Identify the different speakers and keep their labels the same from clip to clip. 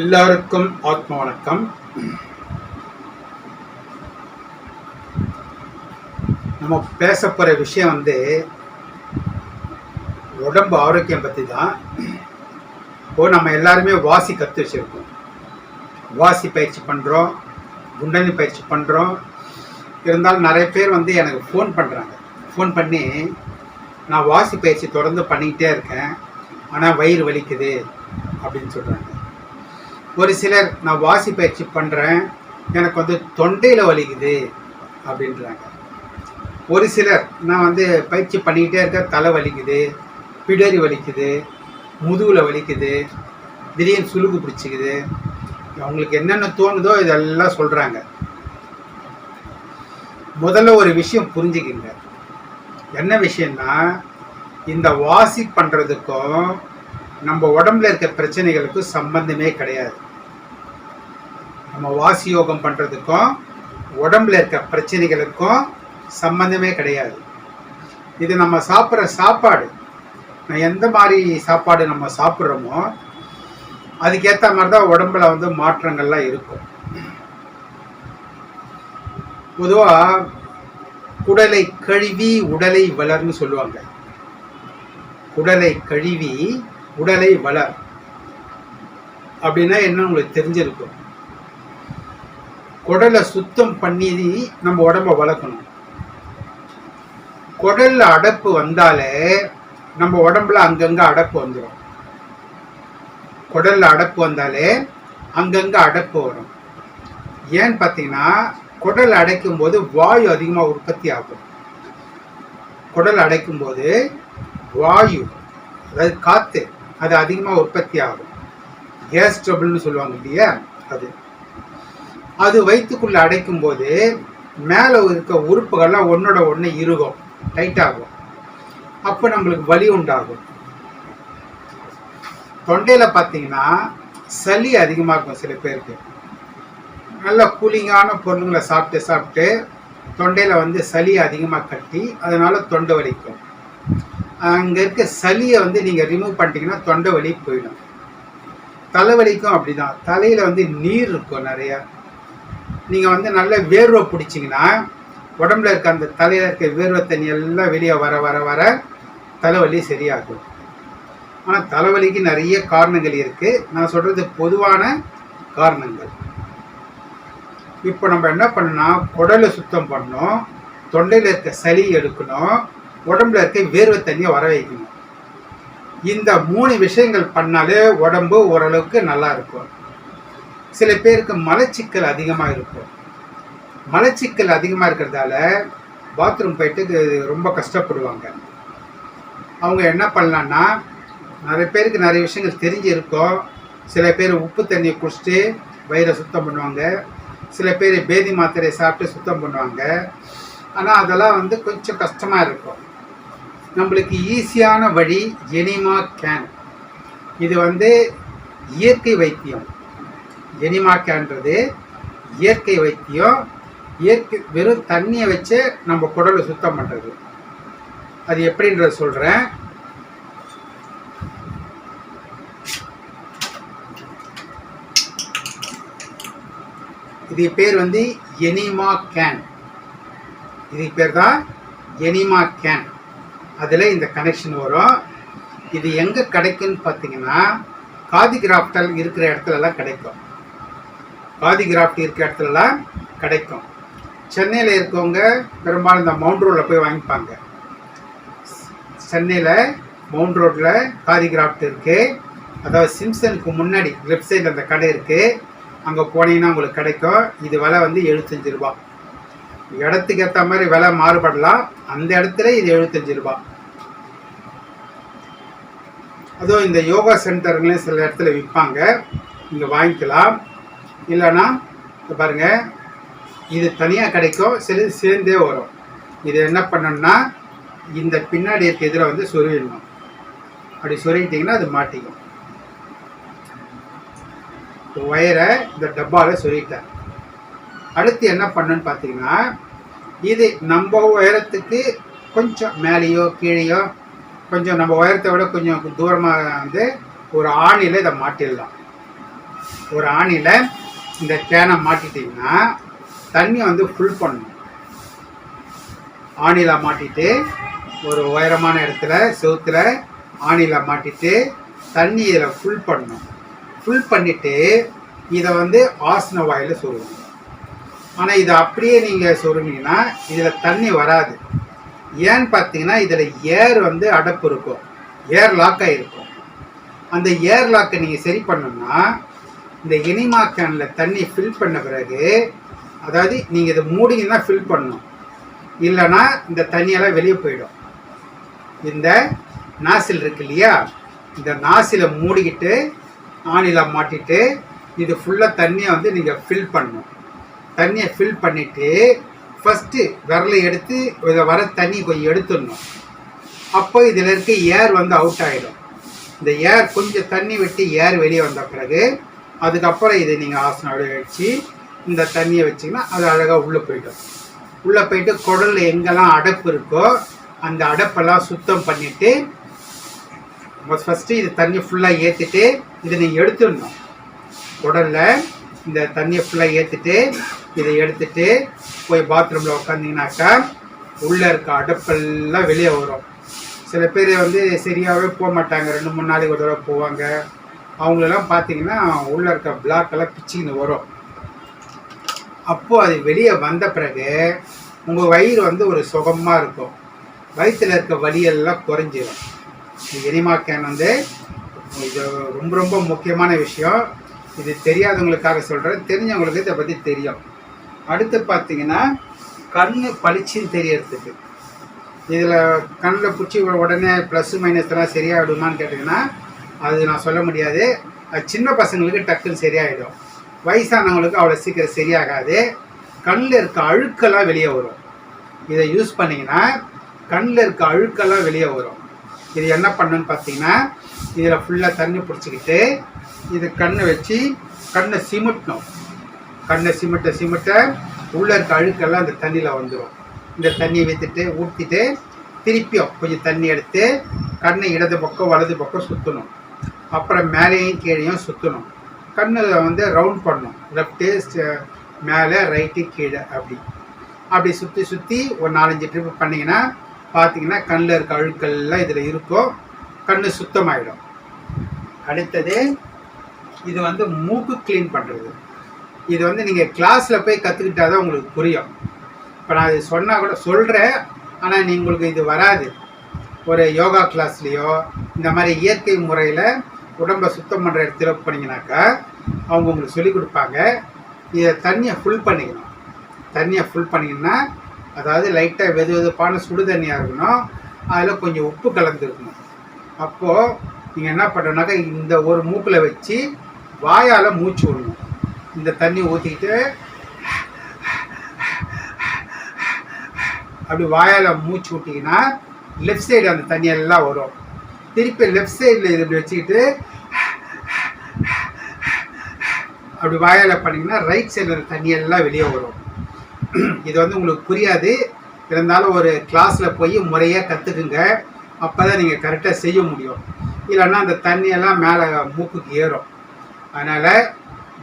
Speaker 1: எல்லாருக்கும் ஆத்ம வணக்கம். நம்ம பேச போகிற விஷயம் வந்து உடம்பு ஆரோக்கியம் பற்றி தான் இப்போ நம்ம எல்லாருமே வாசி கற்று வச்சுருக்கோம். வாசி பயிற்சி பண்ணுறோம் குண்டனி பயிற்சி பண்ணுறோம் இருந்தாலும் நிறைய பேர் வந்து எனக்கு ஃபோன் பண்ணுறாங்க ஃபோன் பண்ணி நான் வாசி பயிற்சி தொடர்ந்து பண்ணிக்கிட்டே இருக்கேன். ஆனால் வயிறு வலிக்குது அப்படின்னு சொல்கிறாங்க ஒரு சிலர் நான் வாசி பயிற்சி பண்ணுறேன் எனக்கு வந்து தொண்டையில் வலிக்குது அப்படின்றாங்க. ஒரு சிலர் நான் வந்து பயிற்சி பண்ணிக்கிட்டே இருக்கேன் தலை வலிக்குது பிடரி வலிக்குது முதுகில் வலிக்குது திடீர்னு சுலுக்கு பிடிச்சிக்குது. அவங்களுக்கு என்னென்ன தோணுதோ இதெல்லாம் சொல்கிறாங்க முதல்ல ஒரு விஷயம் புரிஞ்சுக்கிங்க. என்ன விஷயம்னா இந்த வாசி பண்ணுறதுக்கும் நம்ம உடம்புல இருக்க பிரச்சனைகளுக்கும் சம்பந்தமே கிடையாது. நம்ம வாசி யோகம் பண்ணுறதுக்கும் உடம்புல இருக்க பிரச்சனைகளுக்கும் சம்பந்தமே கிடையாது. இது நம்ம சாப்பிட்ற சாப்பாடு. எந்த மாதிரி சாப்பாடு நம்ம சாப்பிட்றோமோ அதுக்கேற்ற மாதிரி தான் உடம்புல வந்து மாற்றங்கள்லாம் இருக்கும். பொதுவாக குடலை கழுவி உடலை வளர்னு சொல்லுவாங்க. குடலை கழுவி உடலை வளர். அப்படின்னா என்ன உங்களுக்கு தெரிஞ்சிருக்கும்? குடலை சுத்தம் பண்ணி நம்ம உடம்ப வளர்க்கணும். குடல்ல அடப்பு வந்தாலே நம்ம உடம்புல அங்கங்க அடப்பு வந்துடும் குடல்ல அடப்பு வந்தாலே அங்கங்க அடப்பு வரும். ஏன்னு பார்த்தீங்கன்னா குடல் அடைக்கும் போது வாயு அதிகமாக உற்பத்தி ஆகும். குடல் அடைக்கும் போது வாயு அதாவது காற்று அது அதிகமாக உற்பத்தி ஆகும். கேஸ் ட்ரபிள்னு சொல்லுவாங்க இல்லையா அது. அது வயிற்றுக்குள்ளே அடைக்கும் போது மேலே இருக்க உறுப்புகள்லாம் ஒன்றோட ஒன்று இருகும். டைட்டாகும் அப்போ நம்மளுக்கு வலி உண்டாகும். தொண்டையில் பார்த்தீங்கன்னா சளி அதிகமாக இருக்கும் சில பேருக்கு. நல்ல கூலிங்கான பொருளுங்களை சாப்பிட்டு சாப்பிட்டு தொண்டையில் வந்து சளி அதிகமாக கட்டி அதனால் தொண்டை வலிக்கும். அங்கே இருக்க சளியை வந்து நீங்கள் ரிமூவ் பண்ணிட்டீங்கன்னா தொண்டை வலி போயிடும். தலைவலிக்கும் அப்படிதான். தலையில் வந்து நீர் இருக்கும் நிறையா. நீங்கள் வந்து நல்ல வேர்வை பிடிச்சிங்கன்னா உடம்புல இருக்க அந்த தலையில் இருக்க வேர்வை தண்ணி எல்லாம் வெளியே வர வர வர தலைவலி சரியாகும். ஆனால் தலைவலிக்கு நிறைய காரணங்கள் இருக்குது நான் சொல்கிறது பொதுவான காரணங்கள். இப்போ நம்ம என்ன பண்ணணும் குடலை சுத்தம் பண்ணணும் தொண்டையில் இருக்க சளி எடுக்கணும் உடம்புல இருக்க வேர்வை தண்ணியை வர வைக்கணும். இந்த மூணு விஷயங்கள் பண்ணாலே உடம்பு ஓரளவுக்கு நல்லா இருக்கும். சில பேருக்கு மலச்சிக்கல் அதிகமாக இருக்கும். மலச்சிக்கல் அதிகமாக இருக்கிறதால பாத்ரூம் போயிட்டு ரொம்ப கஷ்டப்படுவாங்க. அவங்க என்ன பண்ணலான்னா நிறைய பேருக்கு நிறைய விஷயங்கள் தெரிஞ்சு இருக்கும் சில பேர் உப்பு தண்ணியை குடிச்சிட்டு வயிறை சுத்தம் பண்ணுவாங்க. சில பேர் பேதி மாத்திரையை சாப்பிட்டு சுத்தம் பண்ணுவாங்க. ஆனால் அதெல்லாம் வந்து கொஞ்சம் கஷ்டமாக இருக்கும். நம்மளுக்கு ஈஸியான வழி எனிமா கேன். இது வந்து இயற்கை வைத்தியம். எனிமா கேன்றது இயற்கை வைத்தியம் இயற்கை வெறும் தண்ணியை வச்சு நம்ம குடலை சுத்தம் பண்ணுறது அது எப்படின்றத சொல்கிறேன் இது பேர் வந்து எனிமா கேன் இது பேர் தான் எனிமா கேன் அதில் இந்த கனெக்ஷன் வரும். இது எங்கே கிடைக்குன்னு பார்த்தீங்கன்னா காதி கிராஃப்டல் இருக்கிற இடத்துலலாம் கிடைக்கும். காதி கிராஃப்ட் இருக்க இடத்துலலாம் கிடைக்கும். சென்னையில் இருக்கவங்க பெரும்பாலும் இந்த மவுண்ட் ரோடில் போய் வாங்கிப்பாங்க. சென்னையில் மவுண்ட் ரோட்டில் காதி கிராஃப்ட் இருக்குது அதாவது சிம்சனுக்கு முன்னாடி லெஃப்ட் சைடில் அந்த கடை இருக்குது அங்கே போனீங்கன்னா உங்களுக்கு கிடைக்கும். இது விலை வந்து எழுபத்தஞ்சு ரூபா. இடத்துக்கு ஏற்ற மாதிரி விலை மாறுபடலாம். அந்த இடத்துல இது எழுபத்தஞ்சு ரூபா. அதுவும் இந்த யோகா சென்டருங்களையும் சில இடத்துல விற்பாங்க. இங்கே வாங்கிக்கலாம். இல்லைன்னா பாருங்க பாருங்கள் இது தனியாக கிடைக்கும் சில சேர்ந்தே வரும். இது என்ன பண்ணணும்னா இந்த பின்னாடி இருக்க எதிராக வந்து சொருவிடணும் அப்படி சொருகிட்டிங்கன்னா அது மாட்டிக்கும். ஒயரை இந்த டப்பாவில் சொருகிட்டேன். அடுத்து என்ன பண்ணுன்னு பார்த்தீங்கன்னா இது நம்ம உயரத்துக்கு கொஞ்சம் மேலேயோ கீழேயோ கொஞ்சம் நம்ம உயரத்தை விட கொஞ்சம் தூரமாக வந்து ஒரு ஆணியில் இதை மாட்டிடலாம். ஒரு ஆணியில் இந்த கேனை மாட்டிட்டிங்கன்னா தண்ணி வந்து ஃபுல் பண்ணணும் ஆணியில் மாட்டிட்டு ஒரு உயரமான இடத்துல செவுத்துல ஆணியில் மாட்டிட்டு தண்ணி இதில் ஃபுல் பண்ணணும் ஃபுல் பண்ணிவிட்டு இதை வந்து ஆசன வாயில் சொருகணும் ஆனால் இதை அப்படியே நீங்கள் சொருங்கிங்கன்னா இதில் தண்ணி வராது. ஏன்னு பார்த்தீங்கன்னா இதில் ஏர் வந்து அடப்பு இருக்கும். ஏர் லாக் ஆகிருக்கும் அந்த ஏர் லாக்கை நீங்கள் சரி பண்ணணும்னா இந்த இனிமா கேனில் தண்ணி ஃபில் பண்ண பிறகு அதாவது நீங்கள் இதை மூடிங்கன்னா ஃபில் பண்ணணும் இல்லைன்னா இந்த தண்ணியெல்லாம் வெளியே போயிடும். இந்த நாசில் இருக்கு இல்லையா? இந்த நாசில மூடிக்கிட்டு ஆணில மாட்டிட்டு இது ஃபுல்லாக தண்ணியை வந்து நீங்கள் ஃபில் பண்ணணும் தண்ணியை ஃபில் பண்ணிவிட்டு ஃபஸ்ட்டு விரலை எடுத்து இதில் வர தண்ணி கொஞ்சம் எடுத்துடணும். அப்போ இதில் இருக்க ஏர் வந்து அவுட் ஆகிடும் இந்த ஏர் கொஞ்சம் தண்ணி விட்டு ஏர் வெளியே வந்த பிறகு அதுக்கப்புறம் இதை நீங்கள் ஆசனம் வச்சு இந்த தண்ணியை வச்சிங்கன்னா அது அழகாக உள்ளே போயிடும். உள்ளே போயிட்டு குடலில் எங்கெல்லாம் அடைப்பு இருக்கோ அந்த அடப்பெல்லாம் சுத்தம் பண்ணிவிட்டு ஃபஸ்ட்டு இது தண்ணி ஃபுல்லாக ஏற்றிட்டு இதை நீங்கள் எடுத்துடணும். குடலில் இந்த தண்ணியை ஃபுல்லாக ஏற்றிட்டு இதை எடுத்துட்டு போய் பாத்ரூமில் உட்காந்திங்கனாக்கா உள்ளே இருக்க அடுப்பெல்லாம் வெளியே வரும். சில பேர் வந்து சரியாகவே போக மாட்டாங்க. ரெண்டு மூணு நாளைக்கு ஒரு தடவை போவாங்க. அவங்களெல்லாம் பார்த்தீங்கன்னா உள்ளே இருக்க பிளாக்கெல்லாம் பிச்சுக்கின்னு வரும். அப்போது அது வெளியே வந்த பிறகு உங்கள் வயிறு வந்து ஒரு சுகமாக இருக்கும். வயிற்றில் இருக்க வலியெல்லாம் குறைஞ்சிடும் எனிமா கேன் வந்து இது ரொம்ப ரொம்ப முக்கியமான விஷயம். இது தெரியாதவங்களுக்காக சொல்கிறேன் தெரிஞ்சவங்களுக்கு இதை பற்றி தெரியும். அடுத்து பார்த்தீங்கன்னா கண் பளிச்சுன்னு தெரியறதுக்கு. இதில் கண்ணில் பிடிச்சி உடனே ப்ளஸ் மைனஸ்லாம் சரியாக சரியாகிடுமான்னு கேட்டிங்கன்னா அது நான் சொல்ல முடியாது. அது சின்ன பசங்களுக்கு டக்குன்னு சரியாயிடும். வயசானவங்களுக்கு அவ்வளோ சீக்கிரம் சரியாகாது. கண்ணில் இருக்க அழுக்கெல்லாம் வெளியே வரும். இதை யூஸ் பண்ணிங்கன்னா கண்ணில் இருக்க அழுக்கெல்லாம் வெளியே வரும். இது என்ன பண்ணுன்னு பார்த்தீங்கன்னா இதில் ஃபுல்லாக தண்ணி பிடிச்சிக்கிட்டு இது கண்ணை வச்சு கண்ணை சிமிட்டணும். கண்ணை சிமிட்ட சிமிட்ட உள்ளே இருக்க அழுக்கெல்லாம் அந்த தண்ணியில் வந்துடும் இந்த தண்ணியை வைத்துட்டு ஊற்றிட்டு திருப்பியும் கொஞ்சம் தண்ணி எடுத்து கண்ணை இடது பக்கம் வலது பக்கம் சுற்றணும் அப்புறம் மேலேயும் கீழேயும் சுற்றணும் கண்ணில் வந்து ரவுண்ட் பண்ணணும். லெஃப்ட்டு மேலே ரைட்டு கீழே அப்படி. அப்படி சுற்றி சுற்றி ஒரு நாலஞ்சு ட்ரிப் பண்ணிங்கன்னா பார்த்தீங்கன்னா கண்ணில் இருக்க அழுக்கள்லாம் இதில் இருக்கும். கண் சுத்தமாயிடும். அடுத்தது இது வந்து மூக்கு க்ளீன் பண்ணுறது இது வந்து நீங்கள் கிளாஸில் போய் கற்றுக்கிட்டா தான் உங்களுக்கு புரியும். இப்போ நான் இது சொன்னால் கூட சொல்கிறேன் ஆனால் நீ உங்களுக்கு இது வராது. ஒரு யோகா கிளாஸ்லேயோ இந்த மாதிரி இயற்கை முறையில் உடம்பை சுத்தம் பண்ணுற இடத்துல பண்ணிங்கனாக்கா அவங்க உங்களுக்கு சொல்லிக் கொடுப்பாங்க. இதை தண்ணியை ஃபுல் பண்ணிக்கணும். தண்ணியை ஃபுல் பண்ணிங்கன்னா அதாவது லைட்டாக வெது வெதுப்பான சுடு தண்ணியாக இருக்கணும். அதில் கொஞ்சம் உப்பு கலந்துருக்கணும். அப்போது நீங்கள் என்ன பண்ணுறோன்னாக்கா இந்த ஒரு மூக்கில் வச்சு வாயால் மூச்சு விடணும். இந்த தண்ணி ஊற்றிக்கிட்டு அப்படி வாயால் மூச்சு விட்டிங்கன்னா லெஃப்ட் சைடு அந்த தண்ணி எல்லாம் வரும். திருப்பி லெஃப்ட் சைடில் இது இப்படி வச்சுக்கிட்டு அப்படி வாயால் பண்ணிங்கன்னா ரைட் சைடில் தண்ணியெல்லாம் வெளியே வரும். இது வந்து உங்களுக்கு புரியாது. இருந்தாலும் ஒரு கிளாஸில் போய் முறையாக கற்றுக்குங்க அப்போ தான் நீங்கள் கரெக்டாக செய்ய முடியும். இல்லைன்னா அந்த தண்ணியெல்லாம் மேலே மூக்குக்கு ஏறும். அதனால்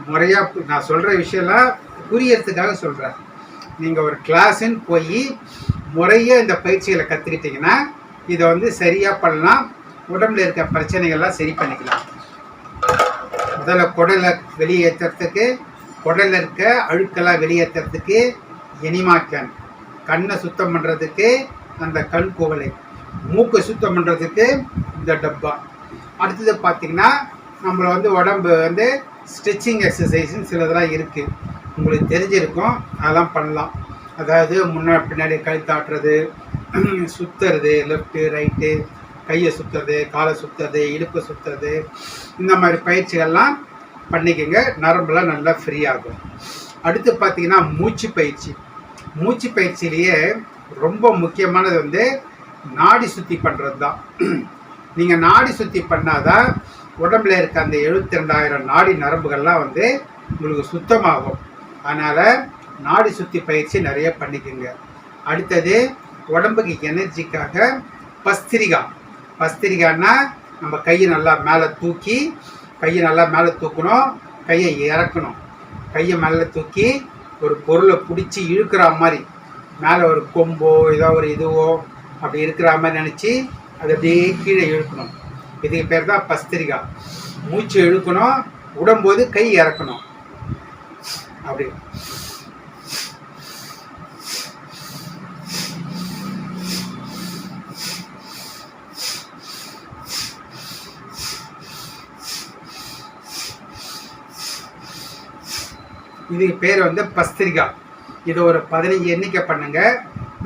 Speaker 1: முறையாக நான் சொல்கிற விஷயம்லாம் புரியறதுக்காக சொல்கிறேன் நீங்கள் ஒரு கிளாஸுன்னு போய் முறையாக இந்த பயிற்சிகளை கற்றுக்கிட்டிங்கன்னா இதை வந்து சரியாக பண்ணலாம். உடம்புல இருக்க பிரச்சனைகள்லாம் சரி பண்ணிக்கலாம். முதல்ல குடலை வெளியேற்றுறதுக்கு குடலில் இருக்க அழுக்கெல்லாம் வெளியேற்றுறதுக்கு எனிமா கேன் கண்ணை சுத்தம் பண்ணுறதுக்கு அந்த கண் குவலை. மூக்கை சுத்தம் பண்ணுறதுக்கு இந்த டப்பா. அடுத்தது பார்த்திங்கன்னா நம்மளை வந்து உடம்பு வந்து ஸ்ட்ரெச்சிங் எக்ஸசைஸ்னு சிலதெல்லாம் இருக்குது உங்களுக்கு தெரிஞ்சிருக்கும் அதெல்லாம் பண்ணலாம். அதாவது முன்னாடி பின்னாடி கழுத்தாட்டுறது சுற்றுறது லெஃப்ட்டு ரைட்டு கையை சுற்றுறது காலை சுற்றுறது இடுப்பை சுற்றுறது இந்த மாதிரி பயிற்சிகள்லாம் பண்ணிக்கோங்க. நரம்புலாம் நல்லா ஃப்ரீ ஆகும். அடுத்து பார்த்தீங்கன்னா மூச்சு பயிற்சி. மூச்சு பயிற்சியிலேயே ரொம்ப முக்கியமானது வந்து நாடி சுத்தி பண்ணுறது தான் நீங்கள் நாடி சுத்தி பண்ணாதான் உடம்புல இருக்க அந்த எழுபத்தி ரெண்டாயிரம் நாடி நரம்புகள்லாம் வந்து உங்களுக்கு சுத்தமாகும். அதனால் நாடி சுற்றி பயிற்சி நிறைய பண்ணிக்கோங்க. அடுத்தது உடம்புக்கு எனர்ஜிக்காக பஸ்திரிகா. பஸ்திரிகான்னா நம்ம கையை நல்லா மேலே தூக்கி கையை நல்லா மேலே தூக்கணும் கையை இறக்கணும். கையை மேலே தூக்கி ஒரு பொருளை பிடிச்சி இழுக்கிற மாதிரி மேலே ஒரு கொம்போ ஏதோ ஒரு இதுவோ அப்படி இருக்கிற மாதிரி நினச்சி அதை அப்படியே கீழே இழுக்கணும். இதுக்கு பேர் தான் பஸ்திரிகா மூச்சு இழுக்கணும் விடும்போது கை இறக்கணும். அப்படி. இதுக்கு பேர் வந்து பஸ்திரிகா. இது ஒரு பதினஞ்சு எண்ணிக்கை பண்ணுங்க.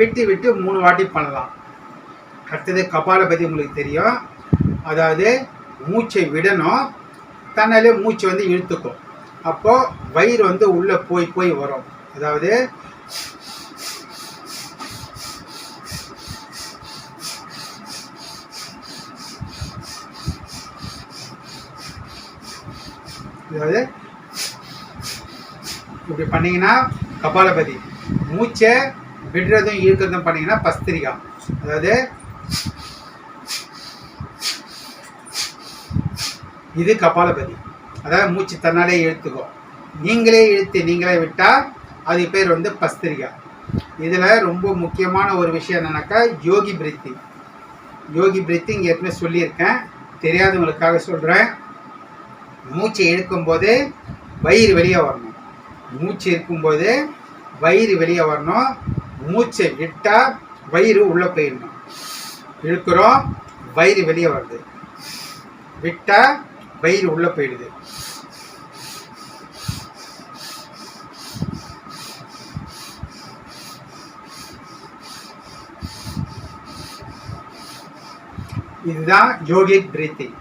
Speaker 1: விட்டு விட்டு மூணு வாட்டி பண்ணலாம். அடுத்தது கபாலபதி உங்களுக்கு தெரியும். அதாவது மூச்சை விடணும். தன்னாலே மூச்சு வந்து இழுத்துக்கும். அப்போது வயிறு வந்து உள்ளே போய் போய் வரும். அதாவது அதாவது இப்படி பண்ணீங்கன்னா கபாலபதி. மூச்சை விடுறதும் இழுக்கிறதும் பண்ணீங்கன்னா பஸ்திரிகா. அதாவது இது கபாலபதி. அதாவது மூச்சு தன்னாலே இழுத்துக்கும். நீங்களே இழுத்து நீங்களே விட்டால் அது பேர் வந்து பஸ்திரிகா. இதில் ரொம்ப முக்கியமான ஒரு விஷயம் என்னன்னாக்கா யோகி பிரீத்திங் யோகி பிரீத்திங் ஏற்கனவே சொல்லியிருக்கேன். தெரியாதவங்களுக்காக சொல்கிறேன் மூச்சை இழுக்கும்போது வயிறு வெளியே வரணும். மூச்சு இருக்கும்போது வயிறு வெளியே வரணும். மூச்சை விட்டால் வயிறு உள்ளே போயிடணும். இழுக்கிறோம் வயிறு வெளியே வருது. விட்டால் வயிறு உள்ளே போயிடுது. இதுதான் யோகிக் பிரீத்திங்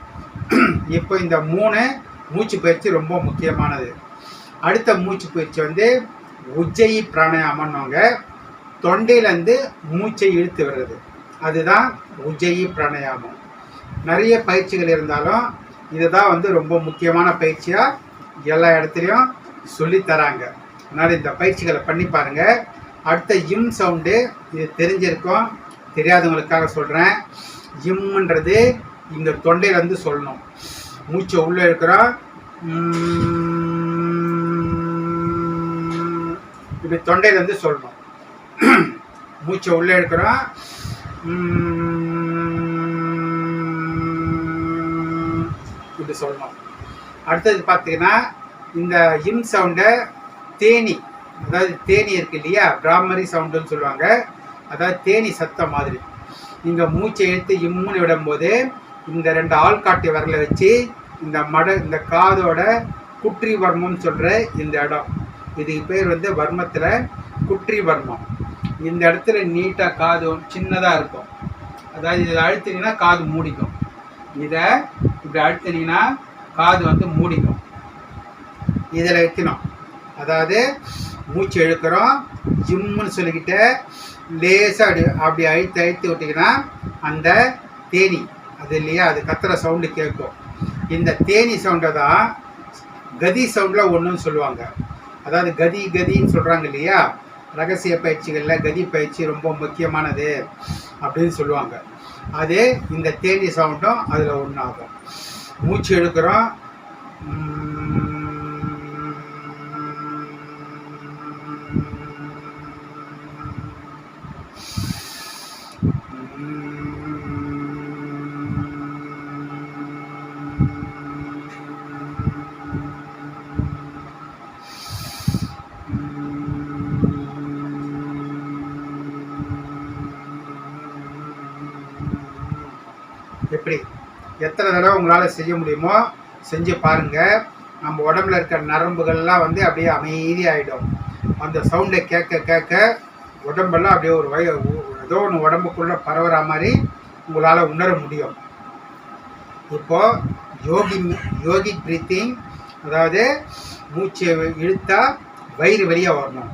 Speaker 1: இப்போ இந்த மூணு மூச்சு பயிற்சி ரொம்ப முக்கியமானது. அடுத்த மூச்சு பயிற்சி வந்து உஜ்ஜயி பிராணாயாமன்னுவாங்க தொண்டையிலேருந்து மூச்சை இழுத்து வர்றது. அதுதான் உஜ்ஜயி பிராணாயாமம். நிறைய பயிற்சிகள் இருந்தாலும் இதுதான் வந்து ரொம்ப முக்கியமான பயிற்சியாக எல்லா இடத்துலையும் சொல்லித்தராங்க அதனால் இந்த பயிற்சிகளை பண்ணி பாருங்க. அடுத்த இம் சவுண்டு இது தெரிஞ்சிருக்கும் தெரியாதவங்களுக்காக சொல்கிறேன் இம்ன்றது இந்த தொண்டையிலேருந்து சொல்லணும். மூச்சை உள்ளே இருக்கிறோம் இப்படி தொண்டையிலேருந்து சொல்லணும். மூச்சை உள்ளே எடுக்கிறோம். இப்படி சொல்லணும். அடுத்தது பார்த்தீங்கன்னா இந்த இம் சவுண்டை தேனி அதாவது தேனி இருக்கு இல்லையா பிராமரி சவுண்டுன்னு சொல்லுவாங்க. அதாவது தேனி சத்தம் மாதிரி. நீங்கள் மூச்சை எடுத்து இம்முன்னு விடும்போது இந்த ரெண்டு ஆள்காட்டி வரல வச்சு இந்த மட இந்த காதோட குற்றி வர்மம்னு சொல்கிற இந்த இடம். இதுக்கு பேர் வந்து வர்மத்தில் குற்றி வர்மம். இந்த இடத்துல நீட்டாக காது சின்னதாக இருக்கும். அதாவது இதை அழுத்தினீங்கன்னா காது மூடிக்கும். இதை இப்படி அழுத்தினீங்கன்னா காது வந்து மூடிக்கும். இதில் வைக்கணும் அதாவது மூச்சு இழுக்கிறோம். ஜிம்முன்னு சொல்லிக்கிட்டு லேசாக அப்படி அப்படி அழுத்து அழுத்தி விட்டிங்கன்னா அந்த தேனி அது இல்லையா? அது கத்துற சவுண்டு கேட்கும் இந்த தேனி சவுண்டை தான் கதி சவுண்டில் ஒன்றுன்னு சொல்லுவாங்க. அதாவது கதி கதின்னு சொல்கிறாங்க இல்லையா? ரகசிய பயிற்சிகளில் கதி பயிற்சி ரொம்ப முக்கியமானது அப்படின்னு சொல்லுவாங்க. அது இந்த தேனி சவுண்டும் அதில் ஒன்றாகும் மூச்சு எடுக்கிறோம் எப்படி எத்தனை தடவை உங்களால் செய்ய முடியுமோ செஞ்சு பாருங்கள் நம்ம உடம்புல இருக்கிற நரம்புகள்லாம் வந்து அப்படியே அமைதியாகிடும் அந்த சவுண்டை கேட்க கேட்க உடம்பெல்லாம் அப்படியே ஒரு வய ஏதோ ஒன்று உடம்புக்குள்ளே பரவுற மாதிரி உங்களால் உணர முடியும். இப்போது யோகி யோகி பிரீத்திங் அதாவது மூச்சை இழுத்தா வயிறு வெளியே வரணும்.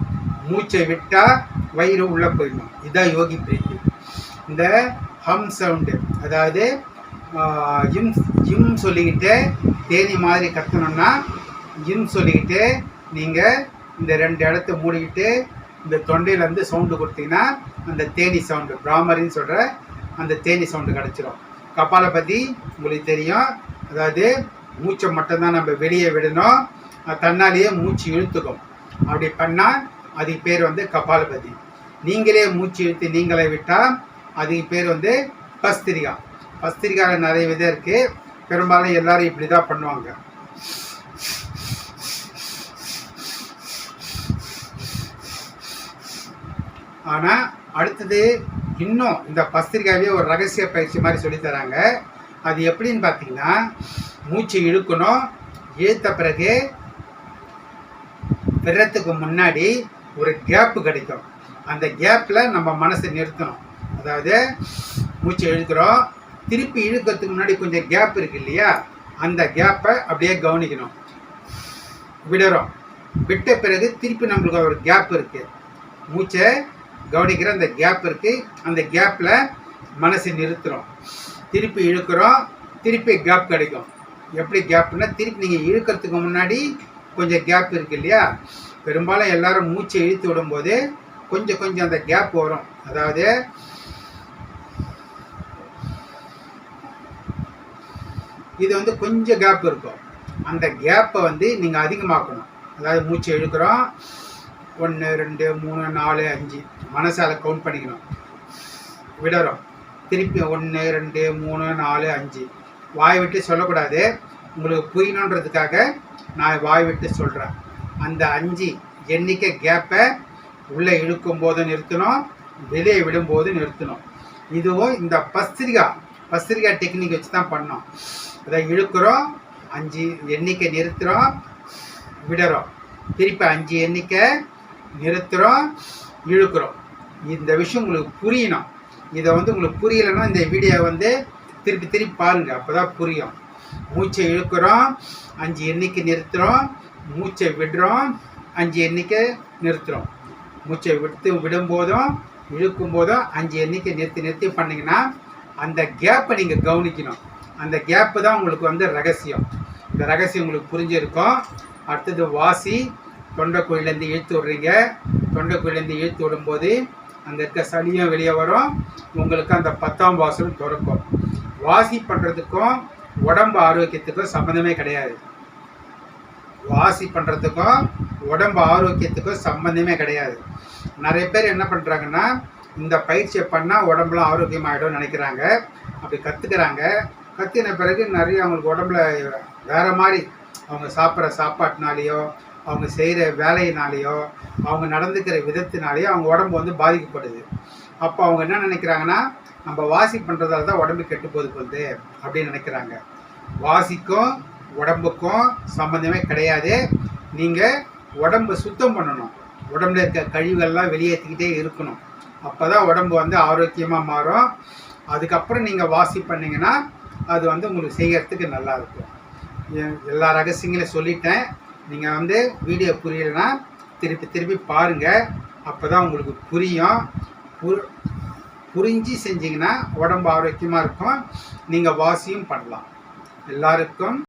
Speaker 1: மூச்சை விட்டால் வயிறு உள்ளே போயிடணும். இதுதான் யோகி பிரீத்திங் இந்த ஹம் சவுண்டு அதாவது இம் இம் சொல்லிக்கிட்டு தேனி மாதிரி கத்தணும்னா இம் சொல்லிக்கிட்டு நீங்கள் இந்த ரெண்டு இடத்த மூடிக்கிட்டு இந்த தொண்டையிலேருந்து சவுண்டு கொடுத்தீங்கன்னா அந்த தேனி சவுண்டு பிராமரின்னு சொல்கிற அந்த தேனி சவுண்டு கிடச்சிரும். கப்பாலை பற்றி உங்களுக்கு தெரியும். அதாவது மூச்சை மட்டும்தான் நம்ம வெளியே விடணும். தன்னாலேயே மூச்சு இழுத்துக்கும். அப்படி பண்ணால் அதுக்கு பேர் வந்து கபாலபதி. நீங்களே மூச்சு இழுத்து நீங்களே விட்டால் அதுக்கு பேர் வந்து பஸ்திரிகா பஸ்திரிகாவில் நிறைய விதம் இருக்குது பெரும்பாலும் எல்லாரும் இப்படி தான் பண்ணுவாங்க. ஆனால் அடுத்தது இன்னும் இந்த பஸ்திரிக்காவே ஒரு ரகசிய பயிற்சி மாதிரி சொல்லித் தராங்க. அது எப்படின்னு பார்த்தீங்கன்னா மூச்சு இழுக்கணும். இழுத்த பிறகு விடுறதுக்கு முன்னாடி ஒரு கேப்பு கிடைக்கும். அந்த கேப்பில் நம்ம மனசை நிறுத்தணும். அதாவது மூச்சு இழுக்கிறோம். திருப்பி இழுக்கிறதுக்கு முன்னாடி கொஞ்சம் கேப் இருக்கு இல்லையா? அந்த கேப்பை அப்படியே கவனிக்கணும். விடுறோம். விட்ட பிறகு திருப்பி நம்மளுக்கு ஒரு கேப் இருக்கு. மூச்சை கவனிக்கிற அந்த கேப் இருக்கு. அந்த கேப்பில் மனசை நிறுத்துறோம். திருப்பி இழுக்கிறோம். திருப்பி கேப் கிடைக்கும். எப்படி கேப்னா திருப்பி நீங்கள் இழுக்கிறதுக்கு முன்னாடி கொஞ்சம் கேப் இருக்கு இல்லையா? பெரும்பாலும் எல்லாரும் மூச்சை இழுத்து விடும்போது கொஞ்சம் கொஞ்சம் அந்த கேப் வரும். அதாவது இது வந்து கொஞ்சம் கேப் இருக்கும். அந்த கேப்பை வந்து நீங்கள் அதிகமாக்கணும். அதாவது மூச்சு இழுக்கிறோம். ஒன்று ரெண்டு மூணு நாலு அஞ்சு. மனசால் கவுண்ட் பண்ணிக்கணும். விடறோம். திருப்பி ஒன்று ரெண்டு மூணு நாலு அஞ்சு. வாய் விட்டு சொல்லக்கூடாது. உங்களுக்கு புரியணுன்றதுக்காக நான் வாய் விட்டு சொல்கிறேன் அந்த அஞ்சு எண்ணிக்கை கேப்பை உள்ளே இழுக்கும் போது நிறுத்தணும். வெளியே விடும்போது நிறுத்தணும். இதுவும் இந்த பஸ்திரிகா பஸ்திரிகா டெக்னிக் வச்சு தான் பண்ணோம். அதை இழுக்கிறோம் அஞ்சு எண்ணிக்கை நிறுத்துகிறோம் விடுறோம். திருப்பி அஞ்சு எண்ணிக்கை நிறுத்துகிறோம் இழுக்கிறோம். இந்த விஷயம் உங்களுக்கு புரியணும். இதை வந்து உங்களுக்கு புரியலைன்னா இந்த வீடியோ வந்து திருப்பி திருப்பி பாருங்கள் அப்போ தான் புரியும். மூச்சை இழுக்கிறோம் அஞ்சு எண்ணிக்கை நிறுத்துகிறோம் மூச்சை விடுறோம் அஞ்சு எண்ணிக்கை நிறுத்துகிறோம் மூச்சை விடுத்து விடும்போதும் இழுக்கும் போதும் அஞ்சு எண்ணிக்கை நிறுத்தி நிறுத்தி பண்ணிங்கன்னா அந்த கேப்பை நீங்கள் கவனிக்கணும். அந்த கேப்பு தான் உங்களுக்கு வந்து ரகசியம். இந்த ரகசியம் உங்களுக்கு புரிஞ்சிருக்கும். அடுத்தது வாசி. தொண்டைக்குழிலேருந்து இழுத்து விடுறீங்க. தொண்டைக்குழிலேருந்து இழுத்து விடும்போது அங்கே இருக்க சளியும் வெளியே வரும். உங்களுக்கு அந்த பத்தாம் வாசலும் திறக்கும். வாசி பண்ணுறதுக்கும் உடம்பு ஆரோக்கியத்துக்கும் சம்மந்தமே கிடையாது. வாசி பண்ணுறதுக்கும் உடம்பு ஆரோக்கியத்துக்கும் சம்மந்தமே கிடையாது. நிறைய பேர் என்ன பண்ணுறாங்கன்னா இந்த பயிற்சியை பண்ணால் உடம்புலாம் ஆரோக்கியமாகிடும் நினைக்கிறாங்க. அப்படி கற்றுக்கிறாங்க கத்தின பிறகு நிறைய அவங்களுக்கு உடம்புல வேறு மாதிரி அவங்க சாப்பிட்ற சாப்பாட்டினாலேயோ அவங்க செய்கிற வேலையினாலேயோ அவங்க நடந்துக்கிற விதத்தினாலேயோ அவங்க உடம்பு வந்து பாதிக்கப்படுது. அப்போ அவங்க என்ன நினைக்கிறாங்கன்னா நம்ம வாசி பண்ணுறதால தான் உடம்பு கெட்டு போகுது போகுது அப்படின்னு நினைக்கிறாங்க. வாசிக்கும் உடம்புக்கும் சம்மந்தமே கிடையாது. நீங்கள் உடம்பு சுத்தம் பண்ணணும். உடம்புல இருக்க கழிவுகள்லாம் வெளியேற்றிக்கிட்டே இருக்கணும். அப்போ தான் உடம்பு வந்து ஆரோக்கியமாக மாறும். அதுக்கப்புறம் நீங்கள் வாசி பண்ணிங்கன்னா அது வந்து உங்களுக்கு செய்கிறதுக்கு நல்லா இருக்கும். எல்லா ரகசியங்களையும் சொல்லிட்டேன். நீங்கள் வந்து வீடியோ புரியலைன்னா திருப்பி திருப்பி பாருங்கள் அப்போ தான் உங்களுக்கு புரியும். புரி புரிஞ்சு செஞ்சிங்கன்னா உடம்பு ஆரோக்கியமாக இருக்கும். நீங்கள் வாசியும் பண்ணலாம். எல்லாருக்கும்